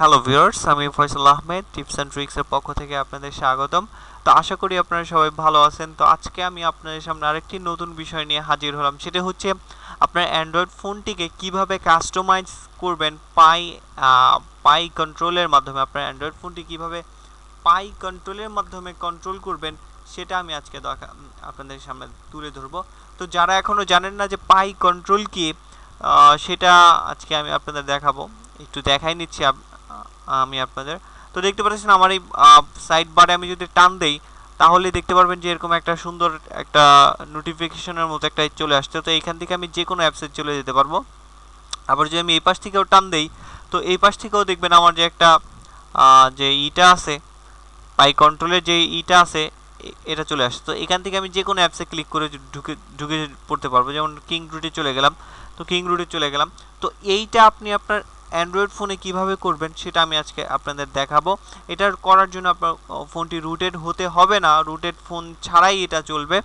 Hello viewers আমি Faisal Ahmed tips and ট্রিক্সের পক্ষ থেকে আপনাদের স্বাগতম। তো আশা করি আপনারা সবাই ভালো আছেন। তো আজকে আমি আপনাদের সামনে আরেকটি নতুন বিষয় নিয়ে হাজির হলাম। সেটা হচ্ছে আপনার অ্যান্ড্রয়েড ফোনটিকে কীভাবে কাস্টমাইজ করবেন পাই পাই কন্ট্রোলের মাধ্যমে। আপনার অ্যান্ড্রয়েড ফোনটি কীভাবে পাই কন্ট্রোলের মাধ্যমে কন্ট্রোল করবেন, সেটা আমি আজকে আপনাদের সামনে তুলে ধরবো। তো যারা এখনও জানেন না যে পাই কন্ট্রোল কি সেটা আজকে আমি আপনাদের দেখাবো। একটু দেখাই নিচ্ছি আমি আপনাদের। তো দেখতে পাচ্ছেন আমার এই সাইড বারে আমি যদি টান দেই, তাহলে দেখতে পারবেন যে এরকম একটা সুন্দর একটা নোটিফিকেশনের মতো একটা চলে আসছে। তো এইখান থেকে আমি যে কোনো অ্যাপসে চলে যেতে পারব। আবার যদি আমি এই পাশ থেকেও টান দেই, তো এই পাশ থেকেও দেখবেন আমার যে একটা যে ইটা আছে, পাই কন্ট্রোলের যে ইটা আছে এটা চলে আসছে। তো এখান থেকে আমি যে কোনো অ্যাপসে ক্লিক করে ঢুকে ঢুকে পড়তে পারব। যেমন কিং রুটে চলে গেলাম। তো কিং রুটে চলে গেলাম। তো এইটা আপনি আপনার অ্যান্ড্রয়েড ফোনে কীভাবে করবেন সেটা আমি আজকে আপনাদের দেখাবো। এটার করার জন্য আপনার ফোনটি রুটেড হতে হবে না। রুটেড ফোন ছাড়াই এটা চলবে।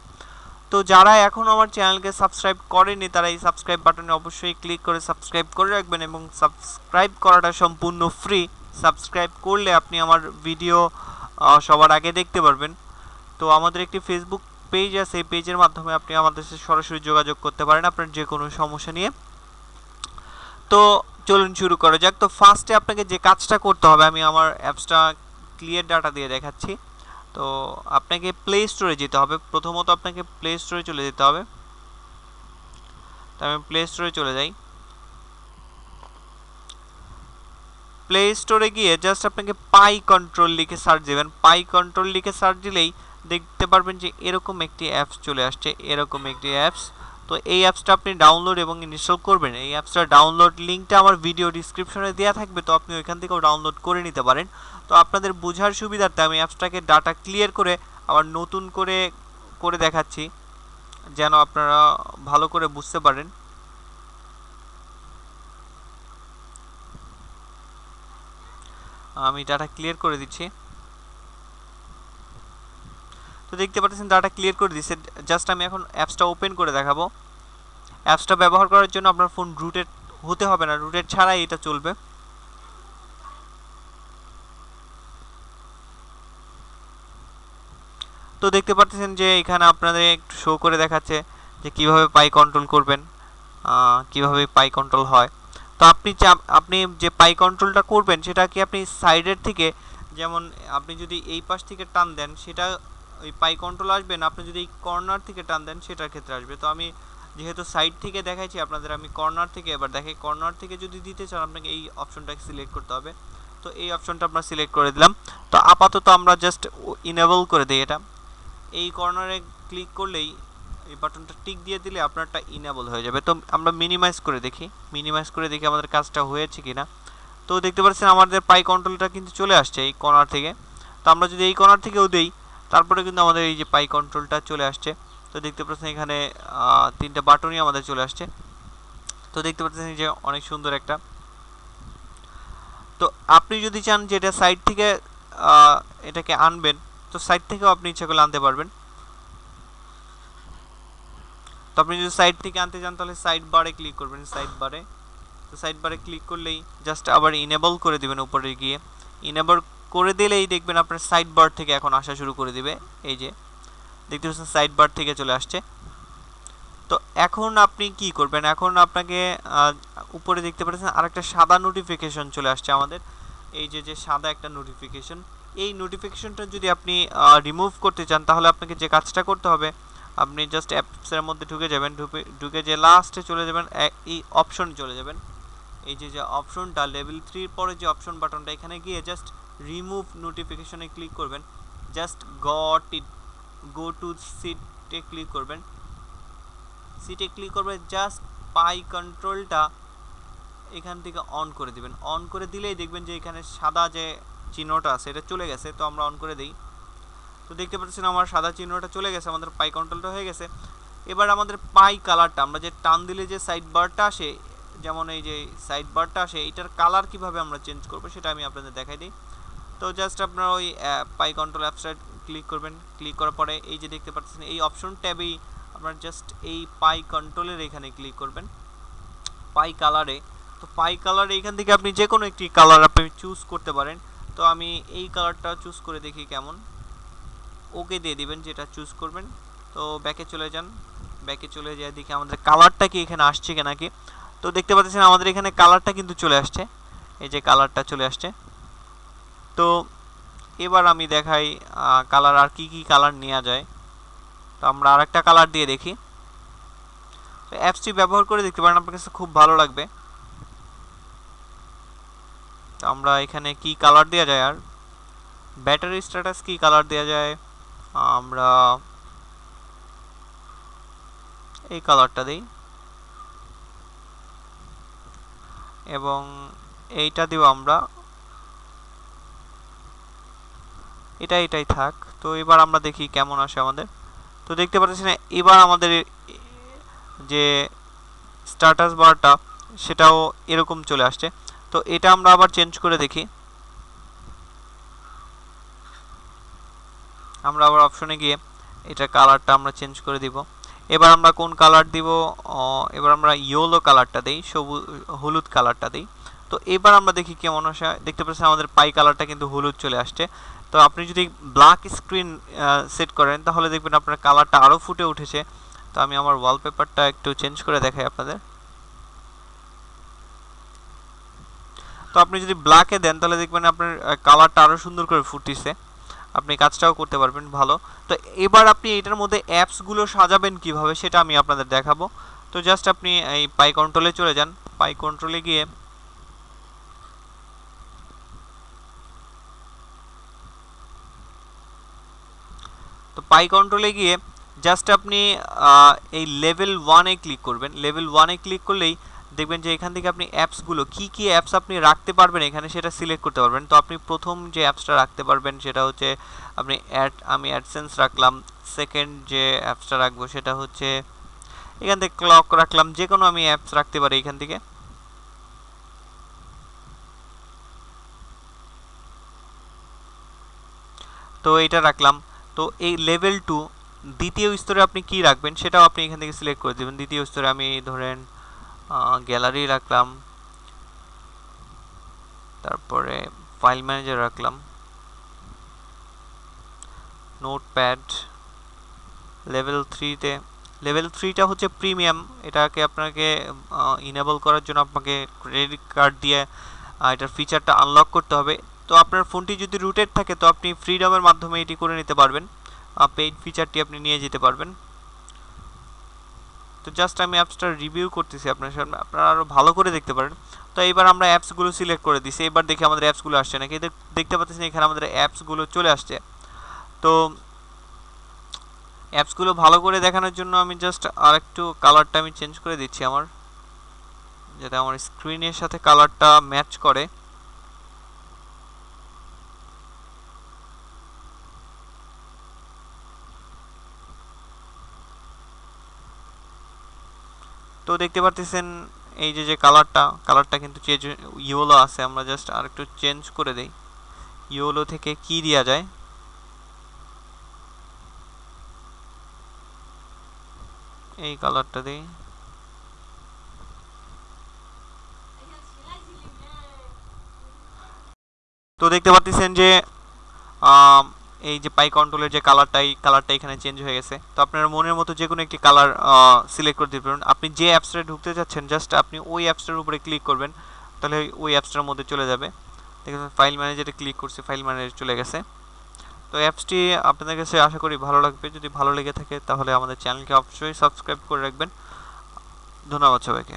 তো যারা এখন আমার চ্যানেলকে সাবস্ক্রাইব করেনি তারা এই সাবস্ক্রাইব বাটনে অবশ্যই ক্লিক করে সাবস্ক্রাইব করে রাখবেন এবং সাবস্ক্রাইব করাটা সম্পূর্ণ ফ্রি সাবস্ক্রাইব করলে আপনি আমার ভিডিও সবার আগে দেখতে পারবেন। তো আমাদের একটি ফেসবুক পেজ আছে, এই পেজের মাধ্যমে আপনি আমাদের সাথে সরাসরি যোগাযোগ করতে পারেন আপনার যে কোনো সমস্যা নিয়ে। তো চলুন শুরু করা যাক। তো ফার্স্টে আপনাকে যে কাজটা করতে হবে, আমি আমার অ্যাপসটা ক্লিয়ার ডাটা দিয়ে দেখাচ্ছি। তো আপনাকে প্লে স্টোরে যেতে হবে। প্রথমত আপনাকে প্লে স্টোরে চলে যেতে হবে। তো আমি প্লে স্টোরে চলে যাই। প্লে স্টোরে গিয়ে জাস্ট আপনাকে পাই কন্ট্রোল লিখে সার্চ দেবেন। পাই কন্ট্রোল লিখে সার্চ দিলেই দেখতে পারবেন যে এরকম একটি অ্যাপস চলে আসছে। এরকম একটি অ্যাপস তো এই অ্যাপসটা আপনি ডাউনলোড এবং ইনস্টল করবেন। এই অ্যাপসটার ডাউনলোড লিঙ্কটা আমার ভিডিও ডিসক্রিপশনে দেওয়া থাকবে, তো আপনি ওইখান থেকেও ডাউনলোড করে নিতে পারেন। তো আপনাদের বোঝার সুবিধার্থে আমি অ্যাপসটাকে ডাটা ক্লিয়ার করে আবার নতুন করে করে দেখাচ্ছি, যেন আপনারা ভালো করে বুঝতে পারেন। আমি ডাটা ক্লিয়ার করে দিচ্ছি। তো দেখতে পাচ্ছেন ডাটা ক্লিয়ার করে দিচ্ছে জাস্ট আমি এখন অ্যাপসটা ওপেন করে দেখাবো। অ্যাপসটা ব্যবহার করার জন্য আপনার ফোন রুটেড হতে হবে না। রুটেড ছাড়াই এটা চলবে। তো দেখতে পাচ্ছেন যে এখানে আপনাদের একটু শো করে দেখাচ্ছে যে কীভাবে পাই কন্ট্রোল করবেন কীভাবে পাই কন্ট্রোল হয়। তো আপনি আপনি যে পাই কন্ট্রোলটা করবেন সেটা কি আপনি সাইডের থেকে, যেমন আপনি যদি এই পাশ থেকে টান দেন, সেটা ওই পাই কন্ট্রোল আসবেন আপনি যদি কর্নার থেকে টান দেন, সেটার ক্ষেত্রে আসবে। তো আমি যেহেতু সাইড থেকে দেখাইছি আপনাদের, আমি কর্নার থেকে এবার দেখে কর্নার থেকে যদি দিতে চান, আপনাকে এই অপশনটাকে সিলেক্ট করতে হবে। তো এই অপশনটা আমরা সিলেক্ট করে দিলাম। তো আপাতত আমরা জাস্ট ইনেবল করে দিই এটা। এই কর্নারে ক্লিক করলেই এই বাটনটা টিক দিয়ে দিলে আপনারটা ইনেবল হয়ে যাবে। তো আমরা মিনিমাইজ করে দেখি। মিনিমাইজ করে দেখি আমাদের কাজটা হয়েছে কিনা। তো দেখতে পাচ্ছেন আমাদের পাই কন্ট্রোলটা কিন্তু চলে আসছে এই কর্নার থেকে। তো আমরা যদি এই কর্নার থেকেও দিই তারপরে কিন্তু আমাদের এই যে পাই কন্ট্রোলটা চলে আসছে। তো দেখতে পাচ্ছেন এখানে তিনটা বাটনই আমাদের চলে আসছে। তো দেখতে পাচ্ছেন যে অনেক সুন্দর একটা। তো আপনি যদি চান যে এটা সাইড থেকে এটাকে আনবেন, তো সাইড থেকেও আপনি ইচ্ছা করলে আনতে পারবেন। তো আপনি যদি সাইড থেকে আনতে চান, তাহলে সাইড বারে ক্লিক করবেন, সাইড বারে। তো সাইড বারে ক্লিক করলেই জাস্ট আবার ইনেবল করে দিবেন উপরে গিয়ে। ইনেবল করে দিলেই দেখবেন আপনার সাইড বার থেকে এখন আসা শুরু করে দিবে। এই যে, দেখতে পাচ্ছেন সাইড বার থেকে চলে আসছে। তো এখন আপনি কি করবেন? এখন আপনাকে উপরে দেখতে পাচ্ছেন আরেকটা সাদা নোটিফিকেশন চলে আসছে আমাদের। এই যে যে সাদা একটা নোটিফিকেশন এই নোটিফিকেশনটা যদি আপনি রিমুভ করতে চান, তাহলে আপনাকে যে কাজটা করতে হবে, আপনি জাস্ট অ্যাপসের মধ্যে ঢুকে যাবেন। ঢুকে ঢুকে যে লাস্টে চলে যাবেন এই অপশন চলে যাবেন। এই যে যে অপশনটা লেভেল থ্রির পরে যে অপশন বাটনটা এখানে গিয়ে জাস্ট রিমুভ নোটিফিকেশনে ক্লিক করবেন। Just got it go to সিটে ক্লিক করবেন। সিটে ক্লিক করবেন জাস্ট পাই কন্ট্রোলটা এখান থেকে অন করে দিবেন। অন করে দিলেই দেখবেন যে এখানে সাদা যে চিহ্নটা আছে, এটা চলে গেছে, তো আমরা অন করে দিই। তো দেখতে পাচ্ছেন আমার সাদা চিহ্নটা চলে গেছে, আমাদের পাই কন্ট্রোলটা হয়ে গেছে। এবার আমাদের পাই কালারটা আমরা যে টান দিলে যে সাইড বারটা আসে, যেমন এই যে সাইড বারটা আসে এইটার কালার কীভাবে আমরা চেঞ্জ করব সেটা আমি আপনাদের দেখাই দিই। তো জাস্ট আপনারা ওই পাই কন্ট্রোল অ্যাপসটা ক্লিক করবেন। ক্লিক করার পরে এই যে দেখতে পাচ্ছেন, এই অপশন ট্যাবেই আপনার জাস্ট এই পাই কন্ট্রোলের এখানে ক্লিক করবেন। পাই কালারে তো পাই কালার এইখান থেকে আপনি যে কোনো একটি কালার আপনি চুজ করতে পারেন। তো আমি এই কালারটা চুজ করে দেখি কেমন। ওকে দিয়ে দিবেন যেটা চুজ করবেন। তো ব্যাকে চলে যান। ব্যাকে চলে যায় দেখি আমাদের কালারটা কি এখানে আসছে কি। তো দেখতে পাচ্ছেন আমাদের এখানে কালারটা কিন্তু চলে আসছে। এই যে কালারটা চলে আসছে। তো এবার আমি দেখাই কালার আর কি কি কালার নেওয়া যায়। তো আমরা আরেকটা কালার দিয়ে দেখি। তো অ্যাপসটি ব্যবহার করে দেখতে পারেন, আপনার কাছে খুব ভালো লাগবে। তো আমরা এখানে কি কালার দেওয়া যায় আর? ব্যাটারি স্ট্যাটাস কি কালার দেওয়া যায়? আমরা এই কালারটা দিই। এবং এইটা দিব আমরা এটা এটাই থাক। তো এবার আমরা দেখি কেমন আসে আমাদের। তো দেখতে পাচ্ছেন, এবার আমাদের যে স্ট্যাটাস বারটা সেটাও এরকম চলে আসছে। তো এটা আমরা আবার চেঞ্জ করে দেখি। আমরা আবার অপশনে গিয়ে এটা কালারটা আমরা চেঞ্জ করে দিব। এবার আমরা কোন কালার দিব? এবার আমরা ইয়েলো কালারটা দেই, সবুজ, হলুদ কালারটা দিই। তো এবার আমরা দেখি কেমন আসে। দেখতে পাচ্ছেন আমাদের পাই কালারটা কিন্তু হলুদ চলে আসছে। তো আপনি যদি ব্ল্যাক স্ক্রিন সেট করেন, তাহলে দেখবেন আপনার কালারটা আরও ফুটে উঠেছে। তো আমি আমার ওয়ালপেপারটা একটু চেঞ্জ করে দেখাই আপনাদের। তো আপনি যদি ব্ল্যাকে দেন, তাহলে দেখবেন আপনার কালারটা আরও সুন্দর করে ফুটিছে আপনি কাজটাও করতে পারবেন, ভালো। তো এবার আপনি এটার মধ্যে অ্যাপসগুলো সাজাবেন কীভাবে, সেটা আমি আপনাদের দেখাবো। তো জাস্ট আপনি এই পাই কন্ট্রোলে চলে যান। পাই কন্ট্রোলে গিয়ে তো পাই কন্ট্রোলে গিয়ে জাস্ট আপনি এই লেভেল ওয়ানে ক্লিক করবেন। লেভেল ওয়ানে ক্লিক করলেই দেখবেন যে এখান থেকে আপনি অ্যাপসগুলো কি কি অ্যাপস আপনি রাখতে পারবেন, এখানে সেটা সিলেক্ট করতে পারবেন। তো আপনি প্রথম যে অ্যাপসটা রাখতে পারবেন সেটা হচ্ছে আপনি অ্যাড আমি অ্যাডসেন্স রাখলাম। সেকেন্ড যে অ্যাপসটা রাখব সেটা হচ্ছে এখান থেকে ক্লক রাখলাম। যে কোনো আমি অ্যাপস রাখতে পারি এখান থেকে। তো এটা রাখলাম। তো এই লেভেল টু দ্বিতীয় স্তরে আপনি কি রাখবেন সেটাও আপনি এখান থেকে সিলেক্ট করে দেবেন। দ্বিতীয় স্তরে আমি ধরেন গ্যালারি রাখলাম, তারপরে ফাইল ম্যানেজার রাখলাম নোটপ্যাড লেভেল থ্রিতে লেভেল থ্রিটা হচ্ছে প্রিমিয়াম এটাকে আপনাকে ইনেবল করার জন্য আপনাকে ক্রেডিট কার্ড দিয়ে এটার ফিচারটা আনলক করতে হবে। তো আপনার ফোনটি যদি রুটেড থাকে, তো আপনি ফ্রিডমের মাধ্যমে এটি করে নিতে পারবেন। পেইড ফিচারটি আপনি নিয়ে যেতে পারবেন। তো জাস্ট আমি অ্যাপসটা রিভিউ করতেছি আপনার সামনে। আপনারা আরও ভালো করে দেখতে পারেন। তো এবার আমরা অ্যাপসগুলো সিলেক্ট করে দিছি। এবার দেখি আমাদের অ্যাপসগুলো আসছে নাকি। দেখতে পাচ্ছেন এখানে আমাদের অ্যাপসগুলো চলে আসছে। তো অ্যাপসগুলো ভালো করে দেখানোর জন্য আমি জাস্ট আর একটু কালারটা আমি চেঞ্জ করে দিচ্ছি আমার। যাতে আমার স্ক্রিনের সাথে কালারটা ম্যাচ করে। তো দেখতে পারতেছেন এই যে যে কালারটা কালারটা কিন্তু চেঞ্জ ইয়েলো আছে। আমরা জাস্ট আর একটু চেঞ্জ করে দেই। ইয়েলো থেকে কি দেওয়া যায়? এই কালারটা দিই। তো দেখতে পাচ্ছেন যে এই যে পাই কন্ট্রোলের যে কালারটা এই কালারটা এখানে চেঞ্জ হয়ে গেছে। তো আপনার মনের মতো যে কোনো একটি কালার সিলেক্ট করে দিতে পারবেন আপনি যে অ্যাপসটা ঢুকতে চাচ্ছেন জাস্ট আপনি ওই অ্যাপসটার উপরে ক্লিক করবেন, তাহলে ওই অ্যাপসটার মধ্যে চলে যাবে। দেখেন ফাইল ম্যানেজারে ক্লিক করছে ফাইল ম্যানেজার চলে গেছে। তো অ্যাপসটি আপনাদের কাছে আশা করি ভালো লাগবে। যদি ভালো লেগে থাকে, তাহলে আমাদের চ্যানেলকে অবশ্যই সাবস্ক্রাইব করে রাখবেন। ধন্যবাদ সবাইকে।